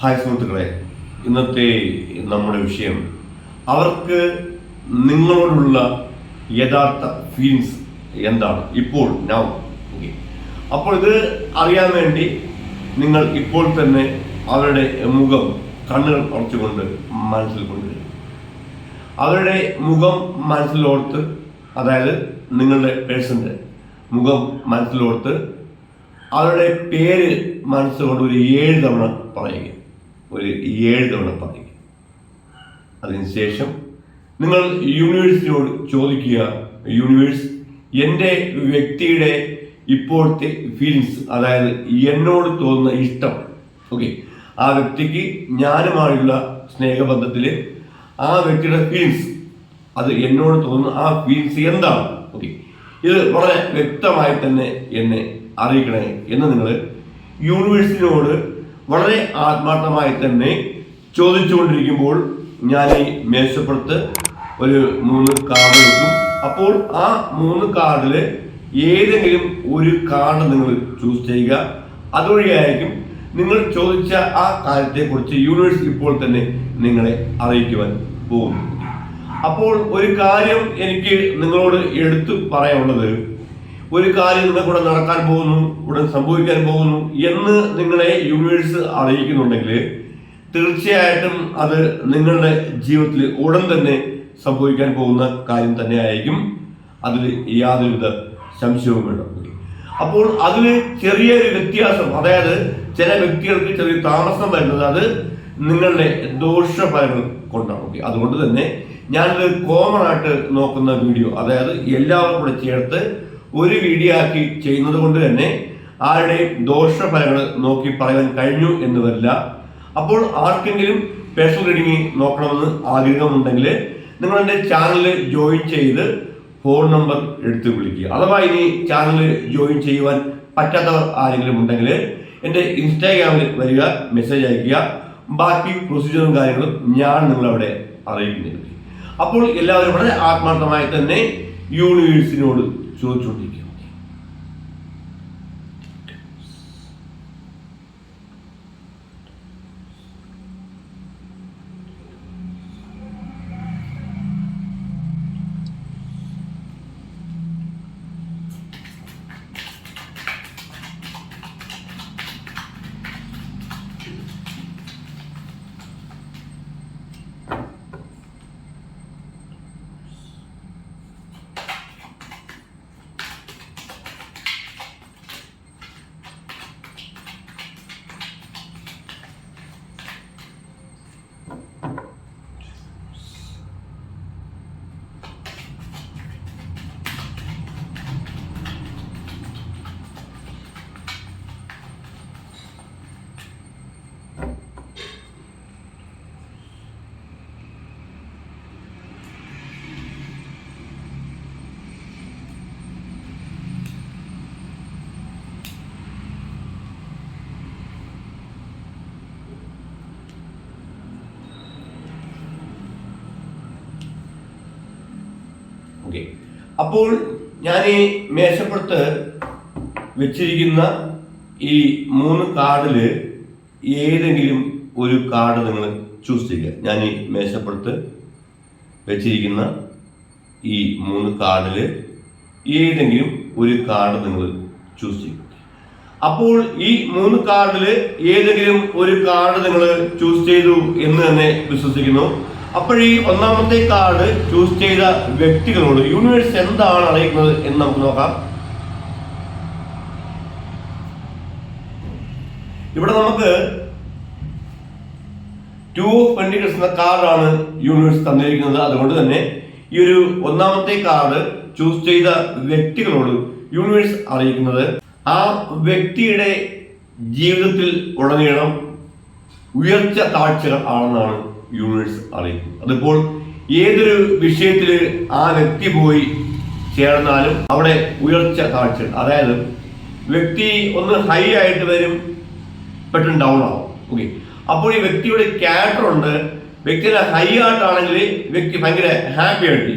Hi സുഹൃത്തുക്കളെ ഇന്നത്തെ നമ്മുടെ വിഷയം അവർക്ക് നിങ്ങളോടുള്ള യഥാർത്ഥ ഫീലിങ്സ് എന്താണ്? ഇപ്പോൾ നൗ ഓക്കെ അപ്പോൾ ഇത് അറിയാൻ വേണ്ടി നിങ്ങൾ ഇപ്പോൾ തന്നെ അവരുടെ മുഖം കണ്ണുകൾ ഉറച്ചുകൊണ്ട് മനസ്സിൽ കൊണ്ടുവരും അവരുടെ മുഖം മനസ്സിലോർത്ത് അതായത് നിങ്ങളുടെ പേഴ്സന്റെ മുഖം മനസ്സിലോർത്ത് അവരുടെ പേര് മനസ്സുകൊണ്ട് ഒരു ഏഴ് തവണ പറയുക. ഒരു ഏഴ് തവണ പറയുക അതിനുശേഷം നിങ്ങൾ യൂണിവേഴ്സിനോട് ചോദിക്കുക യൂണിവേഴ്സ് എന്റെ വ്യക്തിയുടെ ഇപ്പോഴത്തെ ഫീലിങ്സ് അതായത് എന്നോട് തോന്നുന്ന ഇഷ്ടം ഓക്കെ ആ വ്യക്തിക്ക് ഞാനുമായുള്ള സ്നേഹബന്ധത്തിൽ ആ വ്യക്തിയുടെ ഫീലിങ്സ് അത് എന്നോട് തോന്നുന്ന ആ ഫീലിങ്സ് എന്താണ് ഓക്കെ ഇത് വളരെ വ്യക്തമായി തന്നെ എന്നെ അറിയിക്കണേ എന്ന് നിങ്ങൾ യൂണിവേഴ്സിനോട് വളരെ ആത്മാർത്ഥമായി തന്നെ ചോദിച്ചുകൊണ്ടിരിക്കുമ്പോൾ ഞാൻ ഈ മേശപ്പുറത്ത് ഒരു മൂന്ന് കാർഡ് വെക്കും അപ്പോൾ ആ മൂന്ന് കാർഡിൽ ഏതെങ്കിലും ഒരു കാർഡ് നിങ്ങൾ ചൂസ് ചെയ്യുക. അതുവഴിയായിരിക്കും നിങ്ങൾ ചോദിച്ച ആ കാര്യത്തെക്കുറിച്ച് യൂണിവേഴ്സ് ഇപ്പോൾ തന്നെ നിങ്ങളെ അറിയിക്കുവാൻ പോകുന്നു അപ്പോൾ ഒരു കാര്യം എനിക്ക് നിങ്ങളോട് എടുത്തു പറയാനുള്ളത് ഒരു കാര്യം നിങ്ങൾക്കൂടെ നടക്കാൻ പോകുന്നു ഉടൻ സംഭവിക്കാൻ പോകുന്നു എന്ന് നിങ്ങളെ യൂണിവേഴ്സ് അറിയിക്കുന്നുണ്ടെങ്കിൽ തീർച്ചയായിട്ടും അത് നിങ്ങളുടെ ജീവിതത്തിൽ ഉടൻ തന്നെ സംഭവിക്കാൻ പോകുന്ന കാര്യം തന്നെയായിരിക്കും. അതിൽ യാതൊരുവിധ സംശയവും വേണ്ട. അപ്പോൾ അതിൽ ചെറിയൊരു വ്യത്യാസം അതായത് ചില വ്യക്തികൾക്ക് ചെറിയ താമസം വരുന്നത് അത് നിങ്ങളുടെ ദോഷഫലങ്ങൾ കൊണ്ടാണ്. ഓക്കെ അതുകൊണ്ട് തന്നെ ഞാനിത് കോമൺ ആയിട്ട് നോക്കുന്ന വീഡിയോ അതായത് എല്ലാവരും കൂടെ ചേർത്ത് ഒരു വീഡിയോ ആക്കി ചെയ്യുന്നത് കൊണ്ട് തന്നെ ആരുടെയും ദോഷഫലങ്ങൾ നോക്കി പറയാൻ കഴിഞ്ഞു എന്ന് വരില്ല. അപ്പോൾ ആർക്കെങ്കിലും പേഴ്സണൽ റീഡിംഗ് നോക്കണമെന്ന് ആഗ്രഹമുണ്ടെങ്കിൽ നിങ്ങൾ എന്റെ ചാനൽ ജോയിൻ ചെയ്ത് ഫോൺ നമ്പർ എടുത്ത് വിളിക്കുക. അഥവാ ഇനി ചാനൽ ജോയിൻ ചെയ്യുവാൻ പറ്റാത്തവർ ആരെങ്കിലും ഉണ്ടെങ്കിൽ എന്റെ ഇൻസ്റ്റാഗ്രാമിൽ വരിക മെസ്സേജ് അയക്കുക. ബാക്കി പ്രൊസീജിയറും കാര്യങ്ങളും ഞാൻ നിങ്ങളവിടെ അറിയിക്കുന്നുണ്ട്. അപ്പോൾ എല്ലാവരും വളരെ ആത്മാർത്ഥമായി തന്നെ യൂണിവേഴ്സിനോട് ചോദിച്ചുകൊണ്ടിരിക്കുക ഓക്കെ അപ്പോൾ ഞാൻ ഈ മേശപ്പുറത്ത് വെച്ചിരിക്കുന്ന ഈ മൂന്ന് കാർഡിൽ ഏതെങ്കിലും ഒരു കാർഡ് നിങ്ങൾ ചൂസ് ചെയ്യുക. ഞാൻ ഈ മേശപ്പുറത്ത് വെച്ചിരിക്കുന്ന ഈ മൂന്ന് കാർഡിൽ ഏതെങ്കിലും ഒരു കാർഡ് നിങ്ങൾ ചൂസ് ചെയ്യുക. അപ്പോൾ ഈ മൂന്ന് കാർഡിൽ ഏതെങ്കിലും ഒരു കാർഡ് നിങ്ങൾ ചൂസ് ചെയ്തു എന്ന് തന്നെ വിശ്വസിക്കുന്നു. അപ്പോൾ ഈ ഒന്നാമത്തെ കാർഡ് ചൂസ് ചെയ്ത വ്യക്തികളോട് യൂണിവേഴ്സ് എന്താണ് അറിയിക്കുന്നത് എന്ന് നമുക്ക് നോക്കാം. ഇവിടെ നമുക്ക് ടു ഓഫ് പെൻഡിക്കൽസ് എന്ന കാർഡാണ് യൂണിവേഴ്സ് തന്നിരിക്കുന്നത്. അതുകൊണ്ട് തന്നെ ഈ ഒരു ഒന്നാമത്തെ കാർഡ് ചൂസ് ചെയ്ത വ്യക്തികളോട് യൂണിവേഴ്സ് അറിയിക്കുന്നത്. ആ വ്യക്തിയുടെ ജീവിതത്തിൽ ഉടനീളം ഉയർച്ച താഴ്ചകൾ ആണെന്നാണ് യൂണിവേഴ്സ് അറിയിക്കും അതിപ്പോൾ ഏതൊരു വിഷയത്തിൽ ആ വ്യക്തി പോയി ചേർന്നാലും അവിടെ ഉയർച്ച കാഴ്ച അതായത് വ്യക്തി ഒന്ന് ഹൈ ആയിട്ട് വരും പെട്ടെന്ന് ഡൗൺ ആവും. ഓക്കെ അപ്പോൾ ഈ വ്യക്തിയുടെ ക്യാരക്ടർ ഉണ്ട്. വ്യക്തി ഹൈ ആയിട്ടാണെങ്കിൽ വ്യക്തി ഭയങ്കര ഹാപ്പി ആയിട്ട്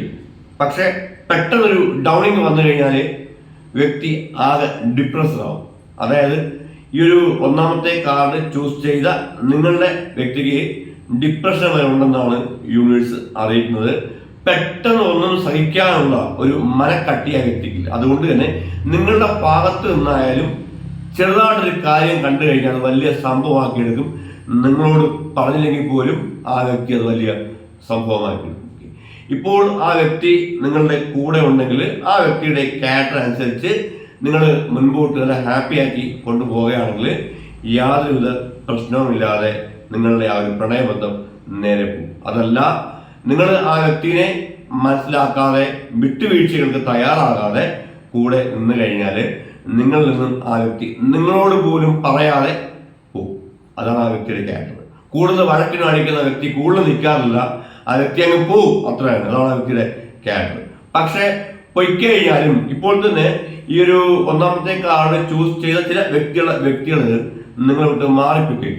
പക്ഷെ പെട്ടെന്നൊരു ഡൗണിങ് വന്നു കഴിഞ്ഞാൽ വ്യക്തി ആകെ ഡിപ്രസ്ഡ് ആവും. അതായത് ഈ ഒരു ഒന്നാമത്തെ കാർഡ് ചൂസ് ചെയ്ത നിങ്ങളുടെ വ്യക്തിക്ക് ഡിപ്രഷൻ വരെ ഉണ്ടെന്നാണ് യൂണിവേഴ്സ് അറിയിക്കുന്നത്. പെട്ടെന്ന് ഒന്നും സഹിക്കാനുള്ള ഒരു മനക്കട്ടിയായി എത്തിക്കില്ല അതുകൊണ്ട് തന്നെ നിങ്ങളുടെ ഭാഗത്ത് നിന്നായാലും ചെറുതായിട്ടൊരു കാര്യം കണ്ടു കഴിഞ്ഞാൽ വലിയ സംഭവമാക്കി എടുക്കും. നിങ്ങളോട് പറഞ്ഞില്ലെങ്കിൽ പോലും ആ വ്യക്തി അത് വലിയ സംഭവമാക്കി എടുക്കും. ഇപ്പോൾ ആ വ്യക്തി നിങ്ങളുടെ കൂടെ ഉണ്ടെങ്കിൽ ആ വ്യക്തിയുടെ ക്യാരക്ടർ അനുസരിച്ച് നിങ്ങൾ മുൻപോട്ട് നല്ല ഹാപ്പിയാക്കി കൊണ്ടുപോവുകയാണെങ്കിൽ യാതൊരുവിധ പ്രശ്നവുമില്ലാതെ നിങ്ങളുടെ ആ ഒരു പ്രണയബന്ധം നേരെ പോകും. അതല്ല നിങ്ങൾ ആ വ്യക്തിനെ മനസ്സിലാക്കാതെ വിട്ടുവീഴ്ചകൾക്ക് തയ്യാറാകാതെ കൂടെ നിന്ന് കഴിഞ്ഞാൽ നിങ്ങളിൽ നിന്നും ആ വ്യക്തി നിങ്ങളോട് പോലും പറയാതെ പോകും. അതാണ് ആ വ്യക്തിയുടെ ക്യാരക്ടർ കൂടുതൽ വഴക്കിന് കാണിക്കുന്ന വ്യക്തി കൂടുതൽ നിൽക്കാറില്ല. ആ വ്യക്തി അങ്ങ് പോവും അത്രയാണ്. അതാണ് ആ വ്യക്തിയുടെ ക്യാരക്ടർ പക്ഷേ പൊയ്ക്കഴിഞ്ഞാലും ഇപ്പോൾ തന്നെ ഈ ഒരു ഒന്നാമത്തെ കാർഡ് ചൂസ് ചെയ്ത ചില വ്യക്തികളെ വ്യക്തികൾ നിങ്ങൾ വിട്ട് മാറിപ്പോയി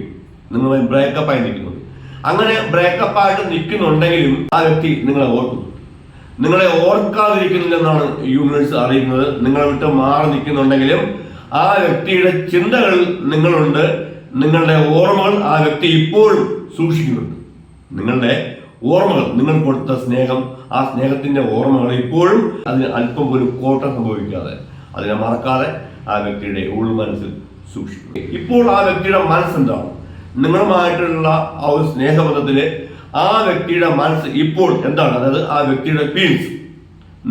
നിങ്ങൾ ബ്രേക്കപ്പ് ആയി നിൽക്കുന്നത്. അങ്ങനെ ബ്രേക്കപ്പ് ആയിട്ട് നിൽക്കുന്നുണ്ടെങ്കിലും ആ വ്യക്തി നിങ്ങളെ ഓർക്കുന്നു. നിങ്ങളെ ഓർക്കാതിരിക്കുന്നില്ലെന്നാണ് യൂണിവേഴ്സ് അറിയുന്നത്. നിങ്ങളെ വിട്ട് മാറി നിൽക്കുന്നുണ്ടെങ്കിലും ആ വ്യക്തിയുടെ ചിന്തകൾ നിങ്ങളുണ്ട്. നിങ്ങളുടെ ഓർമ്മകൾ ആ വ്യക്തി ഇപ്പോഴും സൂക്ഷിക്കുന്നുണ്ട്. നിങ്ങളുടെ ഓർമ്മകൾ നിങ്ങൾ കൊടുത്ത സ്നേഹം ആ സ്നേഹത്തിന്റെ ഓർമ്മകൾ ഇപ്പോഴും അതിന് അല്പം ഒരു കോട്ടം സംഭവിക്കാതെ അതിനെ മറക്കാതെ ആ വ്യക്തിയുടെ ഉൾ മനസ്സിൽ സൂക്ഷിക്കും ഇപ്പോൾ ആ വ്യക്തിയുടെ മനസ്സെന്താണ്? നിങ്ങളുമായിട്ടുള്ള ആ ഒരു സ്നേഹബന്ധത്തിൽ ആ വ്യക്തിയുടെ മനസ്സ് ഇപ്പോൾ എന്താണ്? അതായത് ആ വ്യക്തിയുടെ ഫീലിങ്സ്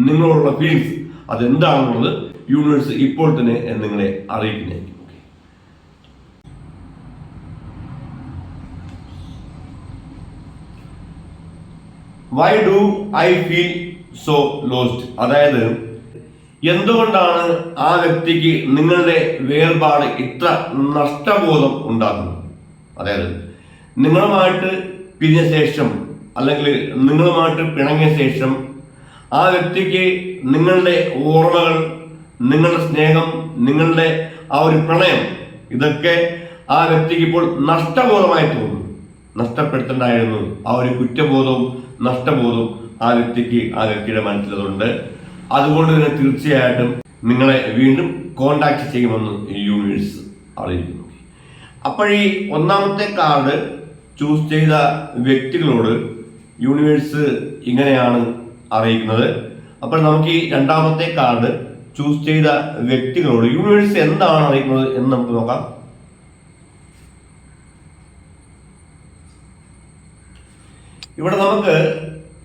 നിങ്ങളോടുള്ള ഫീലിങ്സ് അതെന്താണെന്നുള്ളത് യൂണിവേഴ്സ് ഇപ്പോൾ തന്നെ നിങ്ങളെ അറിയിക്കുന്നതായിരിക്കും. Why do I feel so lost അതായത് എന്തുകൊണ്ടാണ് ആ വ്യക്തിക്ക് നിങ്ങളുടെ വേർപാട് ഇത്ര നഷ്ടബോധം ഉണ്ടാകുന്നത്? അതായത് നിങ്ങളുമായിട്ട് പിരിഞ്ഞ ശേഷം അല്ലെങ്കിൽ നിങ്ങളുമായിട്ട് പിണങ്ങിയ ശേഷം ആ വ്യക്തിക്ക് നിങ്ങളുടെ ഓർമ്മകൾ നിങ്ങളുടെ സ്നേഹം നിങ്ങളുടെ ആ ഒരു പ്രണയം ഇതൊക്കെ ആ വ്യക്തിക്ക് ഇപ്പോൾ നഷ്ടബോധമായി തോന്നുന്നു നഷ്ടപ്പെടുത്തേണ്ടായിരുന്നു. ആ ഒരു കുറ്റബോധവും നഷ്ടബോധവും ആ വ്യക്തിക്ക് ആ വ്യക്തിയുടെ മനസ്സിലതുണ്ട് അതുകൊണ്ട് തന്നെ തീർച്ചയായിട്ടും നിങ്ങളെ വീണ്ടും കോണ്ടാക്ട് ചെയ്യുമെന്ന് യൂണിവേഴ്സ് അറിയിക്കുന്നു. അപ്പോൾ ഈ ഒന്നാമത്തെ കാർഡ് ചൂസ് ചെയ്ത വ്യക്തികളോട് യൂണിവേഴ്സ് ഇങ്ങനെയാണ് അറിയിക്കുന്നത്. അപ്പോൾ നമുക്ക് ഈ രണ്ടാമത്തെ കാർഡ് ചൂസ് ചെയ്ത വ്യക്തികളോട് യൂണിവേഴ്സ് എന്താണ് അറിയിക്കുന്നത് എന്ന് നമുക്ക് നോക്കാം. ഇവിടെ നമുക്ക്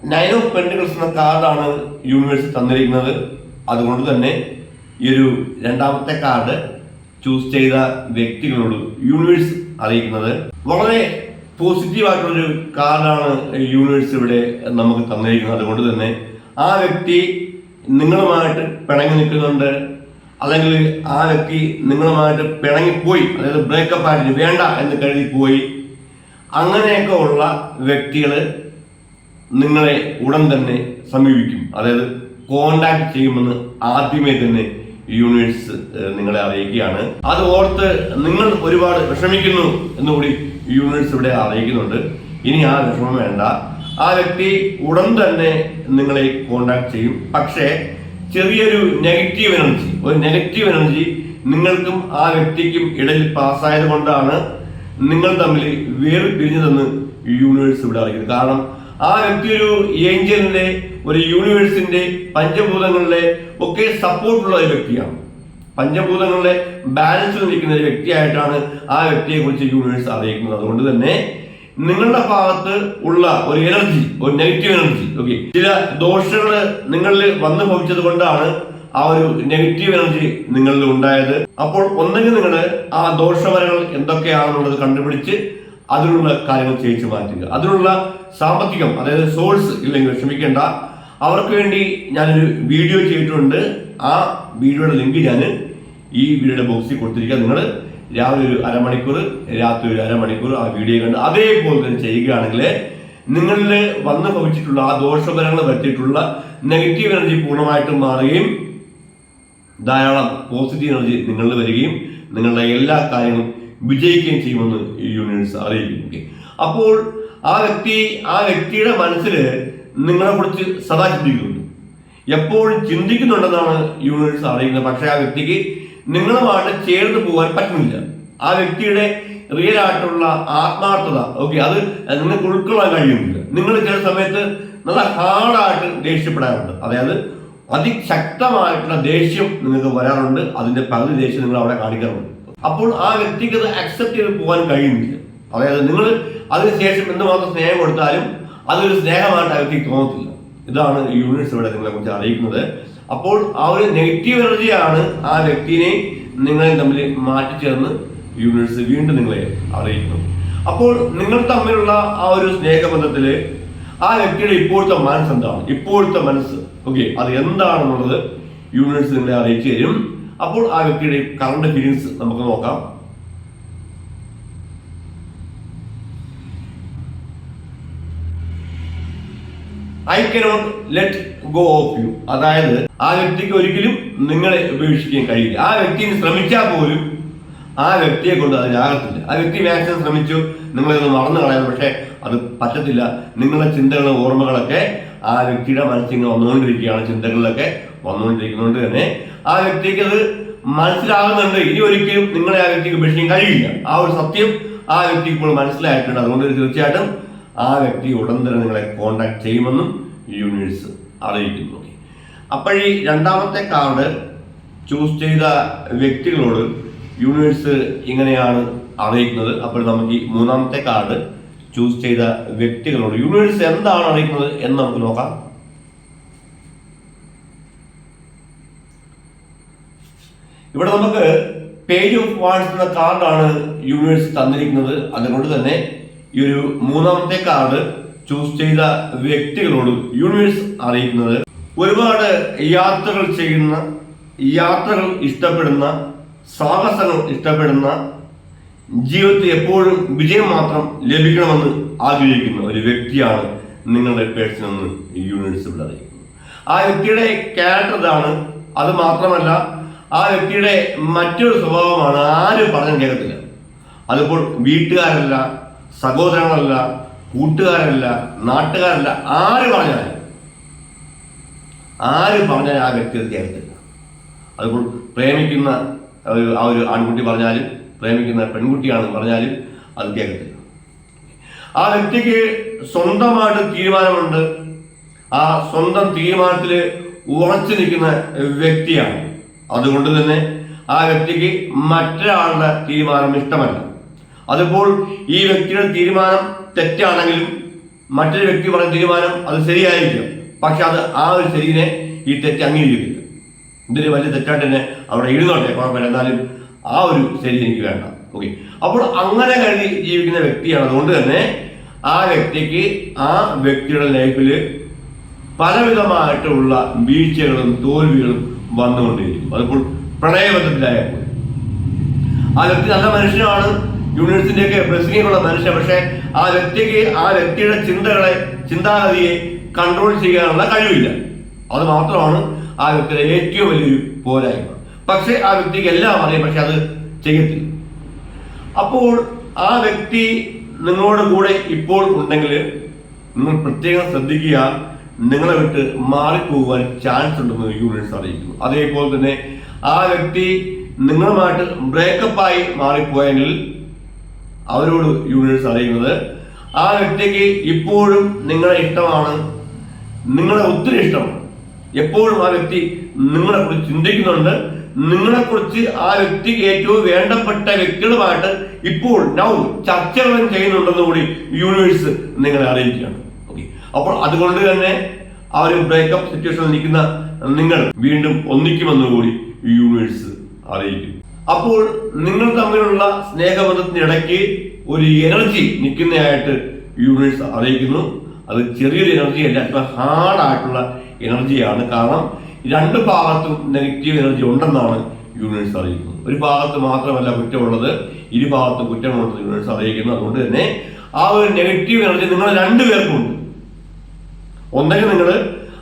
നയൻ ഓഫ് പെന്റിക്കിൾസ് എന്ന കാർഡാണ് യൂണിവേഴ്സ് തന്നിരിക്കുന്നത്. അതുകൊണ്ട് തന്നെ ഈ ഒരു രണ്ടാമത്തെ കാർഡ് ചൂസ് ചെയ്ത വ്യക്തികളോട് യൂണിവേഴ്സ് അറിയിക്കുന്നത് വളരെ പോസിറ്റീവായിട്ടുള്ളൊരു കാർഡാണ് യൂണിവേഴ്സ് ഇവിടെ നമുക്ക് തന്നിരിക്കുന്നത്. അതുകൊണ്ട് തന്നെ ആ വ്യക്തി നിങ്ങളുമായിട്ട് പിണങ്ങി നിൽക്കുന്നുണ്ട്. അല്ലെങ്കിൽ ആ വ്യക്തി നിങ്ങളുമായിട്ട് പിണങ്ങിപ്പോയി. അതായത് ബ്രേക്കപ്പ് ആയിട്ട് വേണ്ട എന്ന് കരുതി പോയി. അങ്ങനെയൊക്കെ ഉള്ള വ്യക്തികൾ നിങ്ങളെ ഉടൻ തന്നെ സമീപിക്കും. അതായത് കോണ്ടാക്ട് ചെയ്യുമെന്ന് ആദ്യമേ തന്നെ ഏഹ്, നിങ്ങളെ അറിയിക്കുകയാണ്. അത് ഓർത്ത് നിങ്ങൾ ഒരുപാട് വിഷമിക്കുന്നു എന്നുകൂടി യൂണിറ്റ്സ് ഇവിടെ അറിയിക്കുന്നുണ്ട്. ഇനി ആ വിഷമം വേണ്ട. ആ വ്യക്തി ഉടൻ തന്നെ നിങ്ങളെ കോണ്ടാക്ട് ചെയ്യും. പക്ഷേ ചെറിയൊരു നെഗറ്റീവ് എനർജി ഒരു നെഗറ്റീവ് എനർജി നിങ്ങൾക്കും ആ വ്യക്തിക്കും ഇടയിൽ പാസ്സായത് കൊണ്ടാണ് നിങ്ങൾ തമ്മിൽ വേറെ പിരിഞ്ഞതെന്ന് യൂണിവേഴ്സ് ഇവിടെ അറിയിക്കുന്നത് കാരണം ആ വ്യക്തി ഒരു ഏഞ്ചലിന്റെ ഒരു യൂണിവേഴ്സിന്റെ പഞ്ചഭൂതങ്ങളിലെ ഒക്കെ സപ്പോർട്ടുള്ള ഒരു വ്യക്തിയാണ്. പഞ്ചഭൂതങ്ങളുടെ ബാലൻസ് നിൽക്കുന്ന ഒരു വ്യക്തിയായിട്ടാണ് ആ വ്യക്തിയെ കുറിച്ച് യൂണിവേഴ്സ് അറിയിക്കുന്നത്. അതുകൊണ്ട് തന്നെ നിങ്ങളുടെ ഭാഗത്ത് ഉള്ള ഒരു എനർജി ഒരു നെഗറ്റീവ് എനർജി ഓക്കെ ചില ദോഷങ്ങൾ നിങ്ങളിൽ വന്നു ഭവിച്ചത് കൊണ്ടാണ് ആ ഒരു നെഗറ്റീവ് എനർജി നിങ്ങളിൽ ഉണ്ടായത്. അപ്പോൾ ഒന്നെങ്കിൽ നിങ്ങൾ ആ ദോഷവരങ്ങൾ എന്തൊക്കെയാണെന്നുള്ളത് കണ്ടുപിടിച്ച് അതിനുള്ള കാര്യങ്ങൾ ചെയ്യിച്ചു മാറ്റുക. അതിനുള്ള സാമ്പത്തികം അതായത് സോഴ്സ് ഇല്ലെങ്കിൽ ക്ഷമിക്കേണ്ട. അവർക്ക് വേണ്ടി ഞാനൊരു വീഡിയോ ചെയ്തിട്ടുണ്ട്. ആ വീഡിയോയുടെ ലിങ്ക് ഞാൻ ഈ വീഡിയോയുടെ ബോക്സിൽ കൊടുത്തിരിക്കുക നിങ്ങൾ രാവിലെ ഒരു അരമണിക്കൂർ രാത്രി ഒരു അരമണിക്കൂർ ആ വീഡിയോ കണ്ട് അതേപോലെ തന്നെ ചെയ്യുകയാണെങ്കിൽ നിങ്ങളിൽ വന്നു ഭവിച്ചിട്ടുള്ള ആ ദോഷഫലങ്ങൾ പറ്റിയിട്ടുള്ള നെഗറ്റീവ് എനർജി പൂർണമായിട്ടും മാറുകയും ധാരാളം പോസിറ്റീവ് എനർജി നിങ്ങളിൽ വരികയും നിങ്ങളുടെ എല്ലാ കാര്യങ്ങളും വിജയിക്കുകയും ചെയ്യുമെന്ന് ഈ യൂണിവേഴ്സ് അറിയിക്കുന്നു അപ്പോൾ ആ വ്യക്തി ആ വ്യക്തിയുടെ മനസ്സിൽ നിങ്ങളെ കുറിച്ച് സദാ ചിന്തിക്കുന്നു എപ്പോഴും ചിന്തിക്കുന്നുണ്ടെന്നാണ് യൂണിവേഴ്സ് അറിയുന്നത്. പക്ഷേ ആ വ്യക്തിക്ക് നിങ്ങളുമായിട്ട് ചേർന്ന് പോകാൻ പറ്റുന്നില്ല. ആ വ്യക്തിയുടെ റിയൽ ആയിട്ടുള്ള ആത്മാർത്ഥത ഓക്കെ അത് നിങ്ങൾക്ക് ഉൾക്കൊള്ളാൻ കഴിയുന്നില്ല. നിങ്ങൾ ചില സമയത്ത് നല്ല ഹാർഡായിട്ട് ദേഷ്യപ്പെടാറുണ്ട്. അതായത് അതിശക്തമായിട്ടുള്ള ദേഷ്യം നിങ്ങൾക്ക് വരാറുണ്ട്. അതിന്റെ പകുതി ദേഷ്യം നിങ്ങൾ അവിടെ കാണിക്കാറുണ്ട്. അപ്പോൾ ആ വ്യക്തിക്ക് അത് അക്സെപ്റ്റ് ചെയ്ത് പോകാൻ കഴിയുന്നില്ല. അതായത് നിങ്ങൾ അതിനുശേഷം എന്തുമാത്രം സ്നേഹം കൊടുത്താലും അതൊരു സ്നേഹമായിട്ട് ആ വ്യക്തിക്ക് തോന്നത്തില്ല. ഇതാണ് യൂണിവേഴ്സ് ഇവിടെ നിങ്ങളെ കുറിച്ച് അറിയിക്കുന്നത്. അപ്പോൾ ആ ഒരു നെഗറ്റീവ് എനർജിയാണ് ആ വ്യക്തിനെ നിങ്ങളെ തമ്മിൽ മാറ്റി ചേർന്ന് യൂണിവേഴ്സ് വീണ്ടും നിങ്ങളെ അറിയിക്കുന്നു. അപ്പോൾ നിങ്ങൾ തമ്മിലുള്ള ആ ഒരു സ്നേഹബന്ധത്തിൽ ആ വ്യക്തിയുടെ ഇപ്പോഴത്തെ മനസ്സ് എന്താണ്? ഇപ്പോഴത്തെ മനസ്സ്. ഓക്കെ അത് എന്താണെന്നുള്ളത് യൂണിവേഴ്സ് നിങ്ങളെ അറിയിച്ചു തരും. അപ്പോൾ ആ വ്യക്തിയുടെ കറണ്ട് ഫീലിങ്സ് നമുക്ക് നോക്കാം. I cannot let go of you അതായത് ആ വ്യക്തിക്ക് ഒരിക്കലും നിങ്ങളെ ഉപേക്ഷിക്കാൻ കഴിയില്ല. ആ വ്യക്തിയെ ശ്രമിച്ചാൽ പോലും ആ വ്യക്തിയെ കൊണ്ട് അതിനാകത്തില്ല ആ വ്യക്തി മാക്സിമം ശ്രമിച്ചു നിങ്ങളെ മറന്നു കളയാൻ. പക്ഷേ അത് പറ്റത്തില്ല. നിങ്ങളുടെ ചിന്തകളും ഓർമ്മകളൊക്കെ ആ വ്യക്തിയുടെ മനസ്സിങ്ങനെ വന്നുകൊണ്ടിരിക്കുകയാണ്. ചിന്തകളിലൊക്കെ വന്നുകൊണ്ടിരിക്കുന്നതുകൊണ്ട് തന്നെ ആ വ്യക്തിക്ക് അത് മനസ്സിലാകുന്നുണ്ട്. ഇനി ഒരിക്കലും നിങ്ങളെ ആ വ്യക്തിക്ക് ഉപേക്ഷിക്കാൻ കഴിയില്ല. ആ ഒരു സത്യം ആ വ്യക്തിക്ക് ഇപ്പോൾ മനസ്സിലായിട്ടുണ്ട്. അതുകൊണ്ട് തീർച്ചയായിട്ടും ആ വ്യക്തി ഉടൻ തന്നെ നിങ്ങളെ കോണ്ടാക്ട് ചെയ്യുമെന്നും യൂണിവേഴ്സ് അറിയിക്കുന്നു. അപ്പോഴീ രണ്ടാമത്തെ കാർഡ് ചൂസ് ചെയ്ത വ്യക്തികളോട് യൂണിവേഴ്സ് ഇങ്ങനെയാണ് അറിയിക്കുന്നത്. അപ്പോൾ നമുക്ക് ഈ മൂന്നാമത്തെ കാർഡ് ചൂസ് ചെയ്ത വ്യക്തികളോട് യൂണിവേഴ്സ് എന്താണ് അറിയിക്കുന്നത് എന്ന് നമുക്ക് നോക്കാം. ഇവിടെ നമുക്ക് പേജ് ഓഫ് വാർഡ്സ് എന്ന കാർഡാണ് യൂണിവേഴ്സ് തന്നിരിക്കുന്നത്. അതുകൊണ്ട് തന്നെ ഈ ഒരു മൂന്നാമത്തെ കാർഡ് ചൂസ് ചെയ്ത വ്യക്തികളോട് യൂണിവേഴ്സ് അറിയിക്കുന്നത്. ഒരുപാട് യാത്രകൾ ചെയ്യുന്ന യാത്രകൾ ഇഷ്ടപ്പെടുന്ന സാഹസങ്ങൾ ഇഷ്ടപ്പെടുന്ന ജീവിതത്തിൽ എപ്പോഴും വിജയം മാത്രം ലഭിക്കണമെന്ന് ആഗ്രഹിക്കുന്ന ഒരു വ്യക്തിയാണ് നിങ്ങളുടെ പേഴ്സൺ യൂണിവേഴ്സ് ഇവിടെ അറിയിക്കുന്നത്. ആ വ്യക്തിയുടെ ക്യാരക്ടർ ഇതാണ്. അത് മാത്രമല്ല ആ വ്യക്തിയുടെ മറ്റൊരു സ്വഭാവമാണ് ആരും പറഞ്ഞു കേൾക്കത്തില്ല. അതിപ്പോൾ വീട്ടുകാരല്ല സഹോദരങ്ങളല്ല കൂട്ടുകാരല്ല നാട്ടുകാരല്ല ആര് പറഞ്ഞാലും ആര് പറഞ്ഞാലും ആ വ്യക്തി കേൾക്കത്തില്ല. അതിപ്പോൾ പ്രേമിക്കുന്ന ആ ഒരു ആൺകുട്ടി പറഞ്ഞാലും പ്രേമിക്കുന്ന പെൺകുട്ടിയാണെന്ന് പറഞ്ഞാലും അത് കേൾക്കത്തില്ല. ആ വ്യക്തിക്ക് സ്വന്തമായിട്ട് തീരുമാനമുണ്ട്. ആ സ്വന്തം തീരുമാനത്തിൽ ഉറച്ചു നിൽക്കുന്ന വ്യക്തിയാണ്. അതുകൊണ്ട് തന്നെ ആ വ്യക്തിക്ക് മറ്റൊരാളുടെ തീരുമാനം ഇഷ്ടമല്ല. അതിപ്പോൾ ഈ വ്യക്തിയുടെ തീരുമാനം തെറ്റാണെങ്കിലും മറ്റൊരു വ്യക്തി പറഞ്ഞ തീരുമാനം അത് ശരിയായിരിക്കും. പക്ഷെ അത് ആ ഒരു ശരിയെ ഈ തെറ്റ് അംഗീകരിക്കില്ല ഇതിന് വലിയ തെറ്റായിട്ട് തന്നെ അവിടെ എഴുതോട്ടെ കുഴപ്പമില്ല എന്നാലും ആ ഒരു ശരി എനിക്ക് വേണ്ട. ഓക്കെ അപ്പോൾ അങ്ങനെ കരുതി ജീവിക്കുന്ന വ്യക്തിയാണ്. അതുകൊണ്ട് തന്നെ ആ വ്യക്തിക്ക് ആ വ്യക്തിയുടെ ലൈഫിൽ പലവിധമായിട്ടുള്ള വീഴ്ചകളും തോൽവികളും വന്നുകൊണ്ടിരിക്കും അതിപ്പോൾ പ്രണയബന്ധത്തിലായപ്പോൾ ആ വ്യക്തി നല്ല മനുഷ്യനാണ്. ബ്ലെസ്സിംഗ് ഉള്ള മനുഷ്യൻ. പക്ഷെ ആ വ്യക്തിക്ക് ആ വ്യക്തിയുടെ ചിന്തകളെ ചിന്താഗതിയെ കൺട്രോൾ ചെയ്യാനുള്ള കഴിവില്ല. അത് മാത്രമാണ് ആ വ്യക്തിയുടെ ഏറ്റവും വലിയൊരു പോരായ്മ. പക്ഷെ ആ വ്യക്തിക്ക് എല്ലാം അറിയാം പക്ഷെ അത് ചെയ്യത്തില്ല. അപ്പോൾ ആ വ്യക്തി നിങ്ങളോട് കൂടെ ഇപ്പോൾ ഉണ്ടെങ്കിൽ നിങ്ങൾ പ്രത്യേകം ശ്രദ്ധിക്കുക. നിങ്ങളെ വിട്ട് മാറിപ്പോകാൻ ചാൻസ് ഉണ്ടെന്ന് യൂണിവേഴ്സ് അറിയിക്കുന്നു. അതേപോലെ തന്നെ ആ വ്യക്തി നിങ്ങളുമായിട്ട് ബ്രേക്കപ്പായി മാറിപ്പോയെങ്കിൽ അവരോട് യൂണിവേഴ്സ് അറിയുന്നത് ആ വ്യക്തിക്ക് ഇപ്പോഴും നിങ്ങളെ ഇഷ്ടമാണ്. നിങ്ങളെ ഒത്തിരി ഇഷ്ടമാണ് എപ്പോഴും ആ വ്യക്തി നിങ്ങളെ കുറിച്ച് ചിന്തിക്കുന്നുണ്ട്. നിങ്ങളെ കുറിച്ച് ആ വ്യക്തിക്ക് ഏറ്റവും വേണ്ടപ്പെട്ട വ്യക്തികളുമായിട്ട് ഇപ്പോൾ നൗ ചർച്ചകളും ചെയ്യുന്നുണ്ടെന്ന് കൂടി യൂണിവേഴ്സ് നിങ്ങളെ അറിയിക്കുകയാണ്. അപ്പോൾ അതുകൊണ്ട് തന്നെ ആ ഒരു ബ്രേക്കപ്പ് സിറ്റുവേഷനിൽ നിൽക്കുന്ന നിങ്ങൾ വീണ്ടും ഒന്നിക്കുമെന്ന് കൂടി യൂണിവേഴ്സ് അറിയിക്കും. അപ്പോൾ നിങ്ങൾ തമ്മിലുള്ള സ്നേഹബന്ധത്തിനിടയ്ക്ക് ഒരു എനർജി നിൽക്കുന്നതായിട്ട് യൂണിവേഴ്സ് അറിയിക്കുന്നു. അത് ചെറിയൊരു എനർജി അല്ല അത്ര ഹാർഡായിട്ടുള്ള എനർജിയാണ് കാരണം രണ്ട് ഭാഗത്തും നെഗറ്റീവ് എനർജി ഉണ്ടെന്നാണ് യൂണിവേഴ്സ് അറിയിക്കുന്നത്. ഒരു ഭാഗത്ത് മാത്രമല്ല കുറ്റമുള്ളത് ഇരു ഭാഗത്തും കുറ്റമുള്ളത് യൂണിവേഴ്സ് അറിയിക്കുന്നു. അതുകൊണ്ട് തന്നെ ആ ഒരു നെഗറ്റീവ് എനർജി നിങ്ങൾ രണ്ടുപേർക്കും ഉണ്ട്. ഒന്നെങ്കിൽ നിങ്ങൾ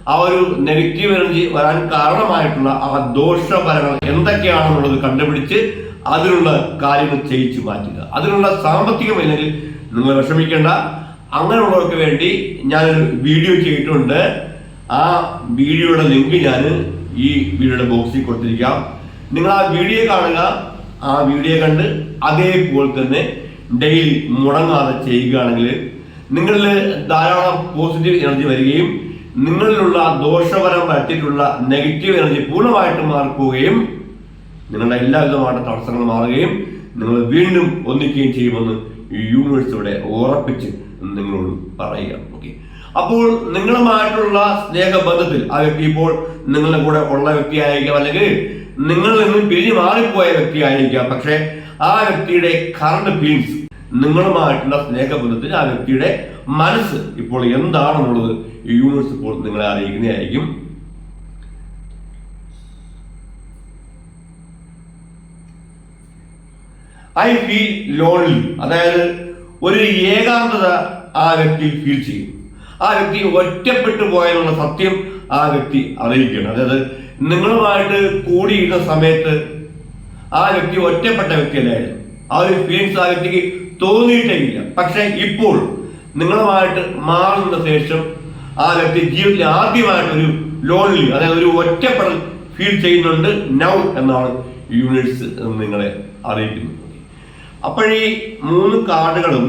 ആ ഒരു നെഗറ്റീവ് എനർജി വരാൻ കാരണമായിട്ടുള്ള ആ ദോഷഫലങ്ങൾ എന്തൊക്കെയാണെന്നുള്ളത് കണ്ടുപിടിച്ച് അതിനുള്ള കാര്യങ്ങൾ ചെയ്യിച്ചു മാറ്റുക. അതിനുള്ള സാമ്പത്തികമില്ലെങ്കിൽ നിങ്ങൾ വിഷമിക്കേണ്ട. അങ്ങനെയുള്ളവർക്ക് വേണ്ടി ഞാനൊരു വീഡിയോ ചെയ്തിട്ടുണ്ട്. ആ വീഡിയോയുടെ ലിങ്ക് ഞാൻ ഈ വീഡിയോയുടെ ബോക്സിൽ കൊടുത്തിരിക്കാം. നിങ്ങൾ ആ വീഡിയോ കാണുക. ആ വീഡിയോ കണ്ട് അതേപോലെ തന്നെ ഡെയിലി മുടങ്ങാതെ ചെയ്യുകയാണെങ്കിൽ നിങ്ങളിൽ ധാരാളം പോസിറ്റീവ് എനർജി വരികയും നിങ്ങളിലുള്ള ദോഷപരമായിട്ടുള്ള നെഗറ്റീവ് എനർജി പൂർണമായിട്ട് മാർക്കുകയും നിങ്ങളുടെ എല്ലാവിധമായിട്ട് തടസ്സങ്ങൾ മാറുകയും നിങ്ങൾ വീണ്ടും ഒന്നിക്കുകയും ചെയ്യുമെന്ന് യൂണിവേഴ്സിലൂടെ ഉറപ്പിച്ച് നിങ്ങളോട് പറയുക ഓക്കെ അപ്പോൾ നിങ്ങളുമായിട്ടുള്ള സ്നേഹബന്ധത്തിൽ ആ വ്യക്തി ഇപ്പോൾ നിങ്ങളുടെ കൂടെ ഉള്ള വ്യക്തിയായിരിക്കാം അല്ലെങ്കിൽ നിങ്ങളിൽ നിന്നും പിരിഞ്ഞു മാറിപ്പോയ വ്യക്തിയായിരിക്കാം. പക്ഷേ ആ വ്യക്തിയുടെ കറണ്ട് ഫീലിങ്സ് നിങ്ങളുമായിട്ടുള്ള സ്നേഹബന്ധത്തിൽ ആ വ്യക്തിയുടെ മനസ്സ് ഇപ്പോൾ എന്താണെന്നുള്ളത് യൂണിവേഴ്സ് ഇപ്പോൾ നിങ്ങളെ അറിയിക്കുന്നതായിരിക്കും. ഐ ഫീൽ ലോൺലി അതായത് ഒരു ഏകാന്തത ആ വ്യക്തി ഫീൽ ചെയ്യും. ആ വ്യക്തി ഒറ്റപ്പെട്ടു പോയെന്നുള്ള സത്യം ആ വ്യക്തി അറിയിക്കുകയാണ്. അതായത് നിങ്ങളുമായിട്ട് കൂടിയിരുന്ന സമയത്ത് ആ വ്യക്തി ഒറ്റപ്പെട്ട വ്യക്തിയല്ലായിരുന്നു. ആ ഒരു ഫീലിങ്സ് ആ വ്യക്തിക്ക് തോന്നിയിട്ടേ ഇല്ല പക്ഷെ ഇപ്പോൾ നിങ്ങളുമായിട്ട് മാറുന്ന ശേഷം ആ വ്യക്തി ജീവിതത്തിൽ ആദ്യമായിട്ടൊരു ലോൺലി അതായത് ഒരു ഒറ്റപ്പെടൽ ഫീൽ ചെയ്യുന്നുണ്ട് നൗ എന്നാണ് യൂണിവേഴ്സ് നിങ്ങളെ അറിയിക്കുന്നത്. അപ്പോഴീ മൂന്ന് കാർഡുകളും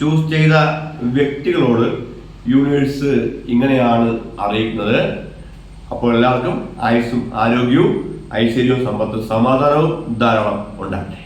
ചൂസ് ചെയ്ത വ്യക്തികളോട് യൂണിവേഴ്സ് ഇങ്ങനെയാണ് അറിയിക്കുന്നത്. അപ്പോൾ എല്ലാവർക്കും ആയുസ്സും ആരോഗ്യവും ഐശ്വര്യവും സമ്പത്തും സമാധാനവും ധാരാളം ഉണ്ടാകട്ടെ.